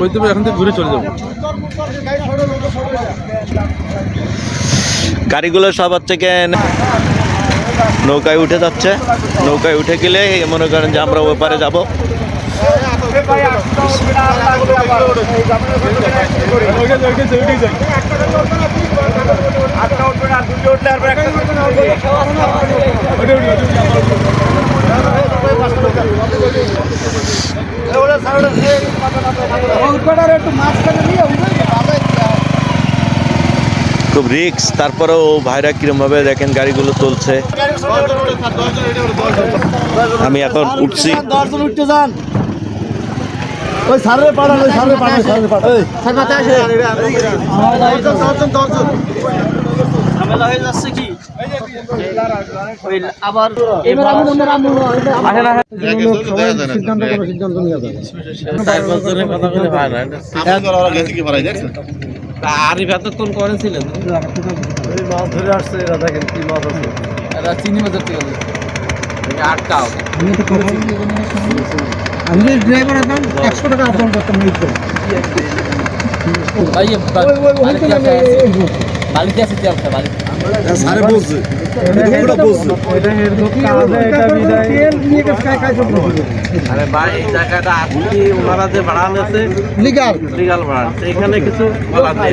কৈতবে এখান থেকে ঘুরে চলে যাব। গাড়িগুলো সব হচ্ছে নৌকায় উঠে যাচ্ছে। নৌকায় উঠে গেলে মনে করেন যে আমরা ওপারে যাব। খুব রিক্স তারপরেও ভাইরা কিরমভাবে দেখেন গাড়িগুলো চলছে। আমি এখন উঠছি। দর্শন উঠতে যান ওই সারে পাড়ান ওই সারে পাড়ান সারে পাড়ান ঝামেলা হয়ে যাচ্ছে কি ওই আবার এবার আমি মনে রাম সিদ্ধান্ত কোনো সিদ্ধান্ত নিয়ে যাবে আরিফ এতক্ষণ করেছিলেন মাছ ধরে আসছে এরা দেখেন কি মাছ আছে চিনি বাজার থেকে আটকাও আমি যদি ড্রাইভার হতাম একশো টাকা আপন করতাম ভাই বালিতে আছে তেল খায় বালিতে। সারে বলছে। আরে ভাই জায়গাটা ওনারা যে ভাড়া লিগাল লিগাল ভাড়া এখানে কিছু নেই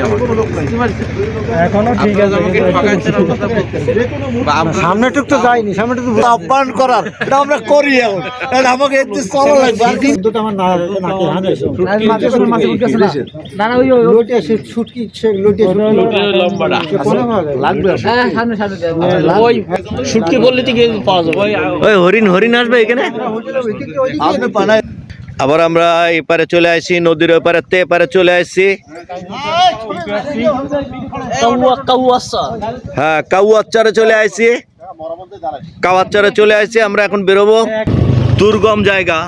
এখনও ঠিক আছে সামনে টুক তো যাইনি সামনে টুক আহ্বান করার এটা আমরা করি এখন আমাকে চলা আর কিন্তু আমার না নাকে হানে না না ওই লাগবে হ্যাঁ সামনে সামনে ওই শুটকি বললে থেকে পাওয়া যাবে। ওই হরিণ হরিণ আসবে এখানে? আবার আমরা এপারে চলে আসি নদীর ওপারে তে এপারে চলে আসছি হ্যাঁ কাউয়াচ্চারে চলে আসছি কাওয়াচ্চারে চলে আসছি আমরা এখন বেরোবো। দুর্গম জায়গা।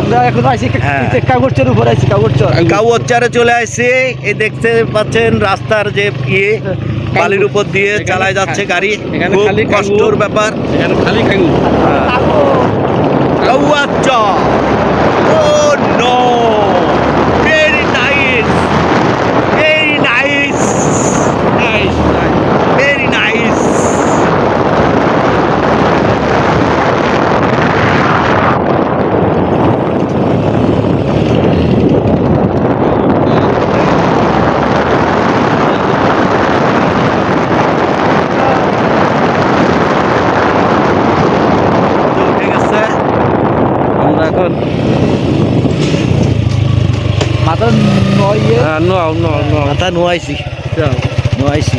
আমরা এখন আইছি হ্যাঁ। কাগজের উপর চলে আসছি এই দেখতে পাচ্ছেন রাস্তার যে ইয়ে। বালির উপর দিয়ে চালায় যাচ্ছে গাড়ি। এখানে খুব খালি কষ্টর ব্যাপার। এখানে খালি ও নো। নো মাথা নোয়াইছি। নোয়াইছি।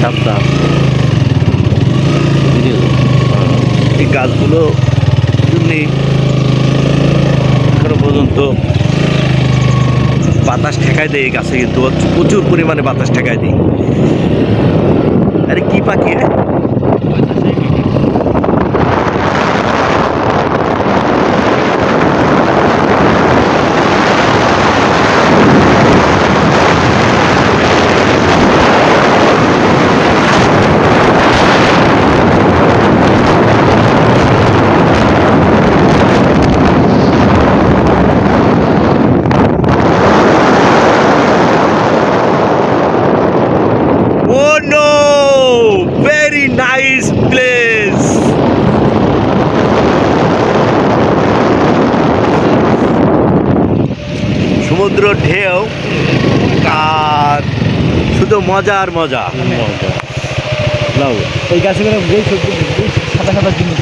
সাবধান। এই গাছগুলো এমনি এখনও পর্যন্ত বাতাস ঠেকায় দেয় এই গাছে কিন্তু। প্রচুর পরিমাণে বাতাস ঠেকায় দেয়। আরে কি পাখি Oh no! Very nice place. সমুদ্র ঢেউ আর শুধু মজা আর মজা নাও এই গাছগুলো বেশ সাদা সাদা জিনিস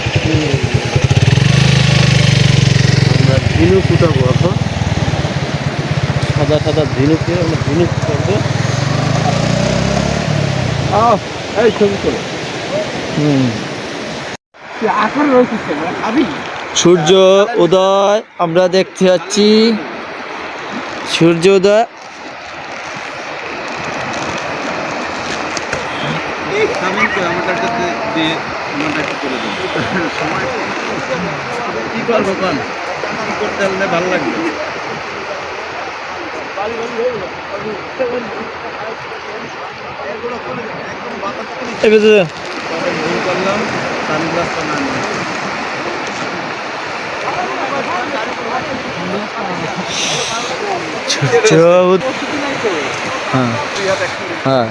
আমরা ঝিনুক উঠাবো এখন সাদা সাদা ঝিনুকে আমরা ঝিনুক করব এই ছবি তোলো। আকার সূর্য উদয় আমরা দেখতে যাচ্ছি। সূর্য উদয়। কি করব কোন কি করতে ভালো লাগবে? হ্যাঁ। হ্যাঁ।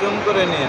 জুম করে নিয়ে।